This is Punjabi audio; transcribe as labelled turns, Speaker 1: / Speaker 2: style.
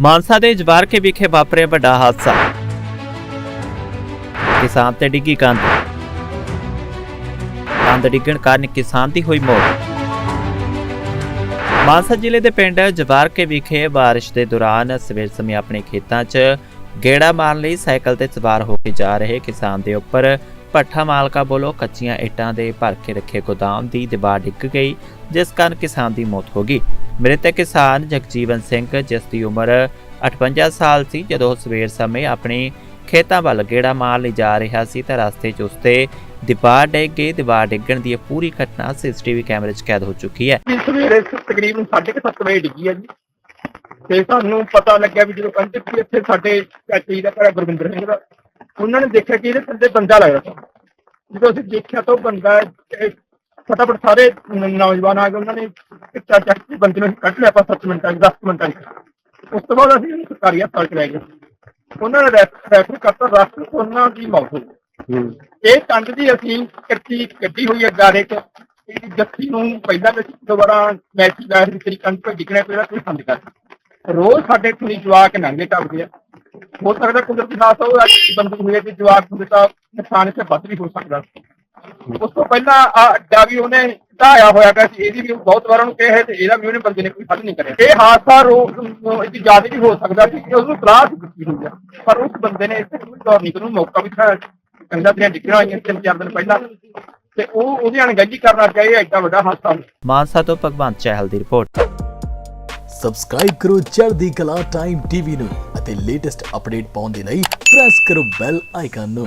Speaker 1: ਮਾਨਸਾ ਦੇ ਜਵਾਰਕੇ ਵਿਖੇ ਵਾਪਰਿਆ ਵੱਡਾ ਹਾਦਸਾ। ਕਿਸਾਨ ਤੇ ਡਿੱਗੀ ਕੰਧ। ਕੰਧ ਡਿੱਗਣ ਕਾਰਨ ਕਿਸਾਨ ਦੀ ਹੋਈ ਮੌਤ। ਮਾਨਸਾ ਜ਼ਿਲ੍ਹੇ ਦੇ ਪਿੰਡ ਜਵਾਰਕੇ ਵਿਖੇ ਬਾਰਿਸ਼ ਦੇ ਦੌਰਾਨ ਸਵੇਰ ਸਮੇਂ ਆਪਣੇ ਖੇਤਾਂ 'ਚ ਗੇੜਾ ਮਾਰਨ ਲਈ ਸਾਈਕਲ ਤੇ ਸਵਾਰ ਹੋ ਕੇ ਜਾ ਰਹੇ ਕਿਸਾਨ ਦੇ ਉੱਪਰ ਭੱਠਾ ਮਾਲਕਾ ਵੱਲੋਂ ਕੱਚੀਆਂ ਇੱਟਾਂ ਦੇ ਭਰ ਕੇ ਰੱਖੇ ਗੋਦਾਮ ਦੀ ਦੀਵਾਰ ਡਿੱਗ ਗਈ, ਜਿਸ ਕਾਰਨ ਕਿਸਾਨ ਦੀ ਮੌਤ ਹੋ ਗਈ। ਮ੍ਰਿਤਕ ਕਿਸਾਨ ਜਗਜੀਵਨ ਸਿੰਘ, ਜਿਸ ਦੀ ਉਮਰ 58 ਸਾਲ ਸੀ, ਜਦੋਂ ਸਵੇਰ ਸਮੇਂ ਆਪਣੀ ਖੇਤਾਂ ਵੱਲ ਗੇੜਾ ਮਾਰ ਲਈ ਜਾ ਰਿਹਾ ਸੀ ਤਾਂ ਰਸਤੇ 'ਚ ਉਸਤੇ ਦੀਵਾਰ ਡਿੱਗ ਗਈ ਦੀਵਾਰ ਡਿੱਗਣ ਦੀ ਪੂਰੀ ਘਟਨਾ ਸੀਸੀਟੀਵੀ ਕੈਮਰੇ 'ਚ ਕੈਦ ਹੋ ਚੁੱਕੀ ਹੈ।
Speaker 2: ਸਵੇਰੇ ਤਕਰੀਬਨ 7:30 ਵਜੇ ਡਿੱਗੀ ਆ ਜੀ। ਤੇ ਸਾਨੂੰ ਪਤਾ ਲੱਗਿਆ ਵੀ ਜਦੋਂ ਕੰਧ ਇੱਥੇ ਸਾਡੇ ਚਾਚੀ ਦਾ ਘਰ ਗੁਰਵਿੰਦਰ ਸਿੰਘ ਦਾ, ਉਹਨਾਂ ਨੇ ਦੇਖਿਆ ਕਿ ਇਹਦੇ ਥੱਲੇ ਬੰਦਾ ਲੱਗਦਾ ਜਦੋਂ ਅਸੀਂ ਦੇਖਿਆ ਤਾਂ ਉਹ ਬੰਦਾ ਇਹ ਫਟਾਫਟ ਸਾਰੇ ਨ- ਨੌਜਵਾਨ ਆ ਗਏ ਉਹਨਾਂ ਨੇ ਕਿੱਟਾ ਚੱਕ ਕੇ ਬੰਦੇ ਨੂੰ ਕੱਢ ਲਿਆ ਆਪਾਂ 7 ਮਿੰਟਾਂ 'ਚ 10 ਮਿੰਟਾਂ 'ਚ। ਉਸ ਤੋਂ ਬਾਅਦ ਅਸੀਂ ਉਹਨੂੰ ਸਰਕਾਰੀ ਹਸਪਤਾਲ ਚ ਲੈ ਗਏ। ਉਹਨਾਂ ਨੇ ਰੈਫ- ਰੈਫਰ ਕਰਤਾ ਰਸਤੇ ਉਹਨਾਂ ਦੀ ਮੌਤ ਹੋ ਗਈ। ਇਹ ਕੰਧ ਦੀ ਅਸੀਂ ਕੱਟੀ ਕੱਢੀ ਹੋਈ ਹੈ ਗਾਰੇ ਚ। ਇਹ ਜੱਫੀ ਨੂੰ ਪਹਿਲਾਂ ਵਿੱਚ ਦੁਬਾਰਾ ਮੈਚ ਦਾ ਤੇਰੀ ਕੰਧ ਤੇ ਡਿੱਗਣਾ ਪਿਆ ਕੋਈ ਸੰਦ ਕਰ ਰੋਜ਼ ਸਾਡੇ ਥੋੜੀ ਜਵਾਕ ਨੰਗੇ ਟੱਪਦੇ ਆ। ਹੋ ਸਕਦਾ ਕੁਦਰਤੀ ਹਾਦਸਾ ਉਹ ਅੱਜ ਬੰਦੂ ਹੋਏ ਤੇ ਜਵਾਕ ਹੁੰਦੇ ਤਾਂ ਨੁਕਸਾਨ ਇੱਥੇ ਵੱਧ ਵੀ ਹੋ ਸਕਦਾ। ਉਸ ਤੋਂ ਪਹਿਲਾਂ ਆ ਅੱਡਾ ਵੀ ਉਹਨੇ ਢਾਇਆ ਹੋਇਆ ਪਿਆ ਸੀ ਇਹਦੀ ਵੀ ਬਹੁਤ ਵਾਰ ਉਹਨੂੰ ਕਿਹਾ ਤੇ ਇਹਦਾ ਵੀ ਉਹਨੇ ਬੰਦੇ ਨੇ ਕੋਈ ਹੱਲ ਨਹੀਂ ਕਰਿਆ। ਇਹ ਹਾਦਸਾ ਰੋਕ ਇਹਦੀ ਜ਼ਿਆਦਾ ਵੀ ਹੋ ਸਕਦਾ ਸੀ ਕਿ ਉਹਨੂੰ ਸਲਾਹ ਦਿੱਤੀ ਹੋਈ ਆ। ਪਰ ਉਸ ਬੰਦੇ ਨੇ ਇੱਥੇ ਕੋਈ ਦੌਰ ਨਹੀਂ ਨੂੰ ਮੌਕਾ ਵੀ ਦਿੱਤਾ ਕਹਿੰਦਾ ਤੇਰੀਆਂ ਡਿੱਗਣਾ ਹੋਈਆਂ ਤਿੰਨ ਚਾਰ ਦਿਨ ਪਹਿਲਾਂ। ਤੇ ਉਹ ਉਹਦੀ ਅਣਗਹਿਲੀ ਕਰਨਾ ਚਾਹੀਏ ਐਡਾ ਵੱਡਾ ਹਾਦਸਾ।
Speaker 1: ਮਾਨਸਾ ਤੋਂ ਭਗਵੰਤ ਚਹਿਲ ਦੀ ਰਿਪੋਰਟ।
Speaker 3: ਸਬਸਕ੍ਰਾਈਬ ਕਰੋ ਚੜ੍ਹਦੀ ਕਲਾ ਟਾਈਮ ਟੀਵੀ ਨੂੰ ਅਤੇ ਲੇਟੈਸਟ ਅਪਡੇਟ ਪਾਉਣ ਦੇ ਲਈ ਪ੍ਰੈਸ ਕਰੋ ਬੈਲ ਆਈਕਨ ਨੂੰ।